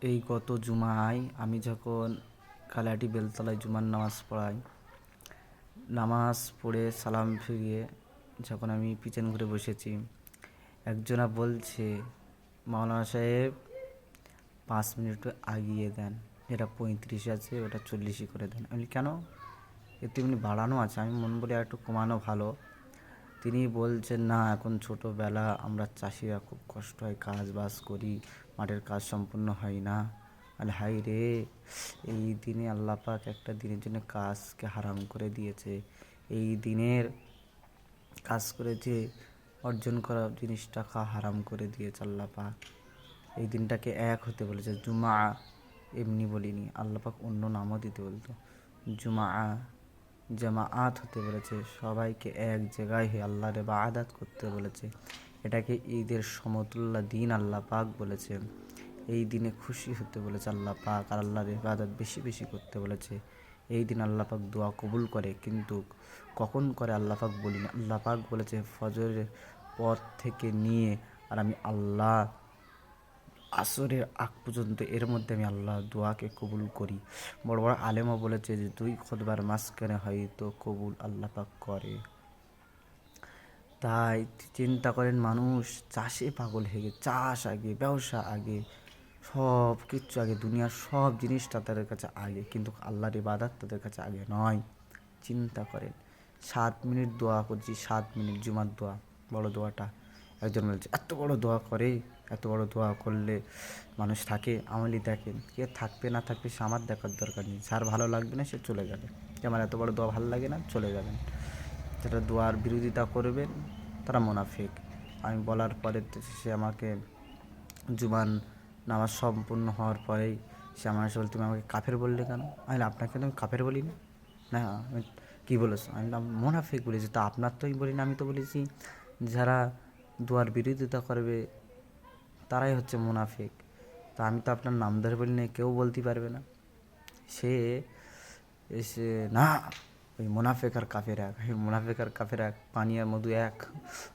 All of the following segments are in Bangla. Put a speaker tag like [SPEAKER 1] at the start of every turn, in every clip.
[SPEAKER 1] এই গত জুমায় আমি যখন কালাটি বেলতলায় জুমার নামাজ পড়াই, নামাজ পড়ে সালাম ফিরিয়ে যখন আমি পিছন ঘুরে বসেছি একজনা বলছে, মাওলানা সাহেব, পাঁচ মিনিট আগিয়ে দেন, এটা পঁয়ত্রিশ আছে, ওটা চল্লিশই করে দেন। আমি কেন? এতে এমনি বাড়ানো আছে, আমি মন বলি আর একটু কমানো ভালো। তিনি বলছেন, না, এখন ছোটোবেলা আমরা চাষিরা খুব কষ্ট হয় কাজ বাজ করি, মাঠের কাজ সম্পূর্ণ হয় না। আরে হাই রে, এই দিনে আল্লাহ পাক একটা দিনের জন্য কাজকে হারাম করে দিয়েছে। এই দিনের কাজ করে যে অর্জন করা জিনিসটাকে হারাম করে দিয়েছে আল্লাহ পাক। এই দিনটাকে এক হতে বলেছে। জুমা, এমনি বলিনি, আল্লাহ পাক অন্য নামও দিতে বলতো। জুমা জামাআত হতে বলেছে, সবাইকে এক জায়গায় হয়ে আল্লাহরে আদাত করতে বলেছে। এটাকে ঈদের সমতুল্য দিন আল্লাহ পাক বলেছে। এই দিনে খুশি হতে বলেছে আল্লাহ পাক আর আল্লাহর ইবাদত বেশি বেশি করতে বলেছে। এই দিন আল্লাহ পাক দোয়া কবুল করে, কিন্তু কখন করে আল্লাহ পাক বলি না? আল্লাহ পাক বলেছে, ফজরের পর থেকে নিয়ে আর আমি আল্লাহ আসরের আগ পর্যন্ত এর মধ্যে আমি আল্লাহ দোয়াকে কবুল করি। বড় বড় আলেমও বলেছে যে, দুই খোদবার মাঝখানে হয়তো কবুল আল্লাহ পাক করে। তাই চিন্তা করেন মানুষ, চাষে পাগল হয়ে চাষ আগে, ব্যবসা আগে, সব কিছু আগে, দুনিয়ার সব জিনিসটা তাদের কাছে আগে, কিন্তু আল্লাহর ইবাদত তাদের কাছে আগে নয়। চিন্তা করেন, সাত মিনিট দোয়া করছি, সাত মিনিট জুমার দোয়া, বড় দোয়াটা। একজন বলছে, এত বড় দোয়া করে? এত বড় দোয়া করলে মানুষ থাকে, আমলি দেখেন কে থাকবে না থাকবে সে আমার দেখার দরকার নেই। যার ভালো লাগবে না সে চলে যাবে। যে আমার এত বড় দোয়া ভালো লাগে না, চলে যাবেন যারা দোয়ার বিরোধিতা করবেন, তারা মোনাফিক। আমি বলার পরে সে আমাকে জুবান নামাজ সম্পূর্ণ হওয়ার পরেই সে আমার বলে, তুমি আমাকে কাফের বললে কেন? আমি আপনাকে তো আমি কাফের বলিনি না? না, আমি কী বলেছ? আমি বললাম, মোনাফিক বলেছি। তা আপনার তো আমি বলি না আমি তো বলেছি। যারা দোয়ার বিরোধিতা করবে তারাই হচ্ছে মুনাফিক। তা আমি তো আপনার নাম ধরে বলি না কেউ বলতে পারবে না। সে এসে, না, ওই মুনাফেক আর কাফের এক মুনাফেক আর কাফের এক, পানি আর মধু এক।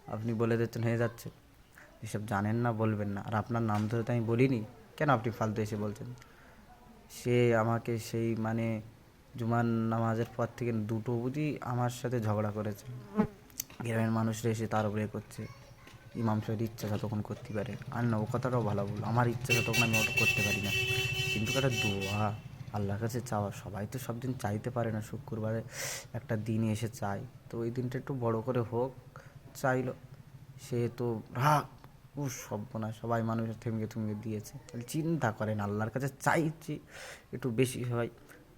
[SPEAKER 1] আপনি বলে দিচ্ছেন, হয়ে যাচ্ছে। এসব জানেন না, বলবেন না। আর আপনার নাম ধরে তো আমি বলিনি। কেন আপনি ফালতু এসে বলছেন? সে আমাকে সেই মানে জুমান নামাজের পর থেকে দুটো বুঝি আমার সাথে ঝগড়া করেছে। গ্রামের মানুষরা এসে তার উপরে করছে। ইমাম সাহেবের ইচ্ছা যতক্ষণ করতে পারে। আর না, ও কথাটাও ভালো বল আমার ইচ্ছা যতক্ষণ আমি ওটা করতে পারি না। কিন্তু একটা দোয়া, আল্লাহর কাছে চাওয়া, সবাই তো সব দিন চাইতে পারে না। শুক্রবারে একটা দিন এসে চায়। তো ওই দিনটা একটু বড় করে হোক, চাইলো। সে তো রাগ ও না সবাই মানুষ থেমকে থুমকে দিয়েছে। চিন্তা করেন, আল্লাহর কাছে চাইছি, একটু বেশি হয়।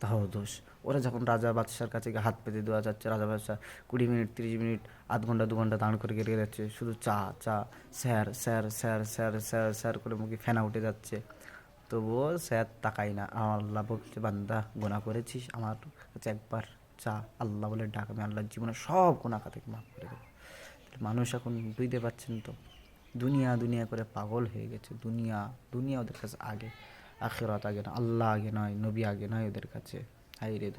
[SPEAKER 1] তাও দোষ। ওরা যখন রাজা বাদশার কাছে হাত পেতে দেওয়া যাচ্ছে, রাজা বাদশাহ কুড়ি মিনিট, তিরিশ মিনিট, আধ ঘণ্টা, দু ঘণ্টা দাঁড় করে কেটে যাচ্ছে। শুধু চা চা, sir sir sir sir sir sir করে মুখে ফেনা উঠে যাচ্ছে। তবুও স্যার তাকাই না। আমার আল্লাহ বলছে, বান্দা গোনা করেছিস? আমার কাছে একবার চা। আল্লাহ বলে, ডাক, আমি আল্লাহর জীবনে সব গোনাখা থেকে মাফ করে দেবো। মানুষ এখন বুঝতে পারছেন তো, দুনিয়া দুনিয়া করে পাগল হয়ে গেছে। দুনিয়া দুনিয়া ওদের কাছে আগে। আখেরাত আগে না আল্লাহ আগে নয় নবী আগে নয় ওদের কাছে। হাই রে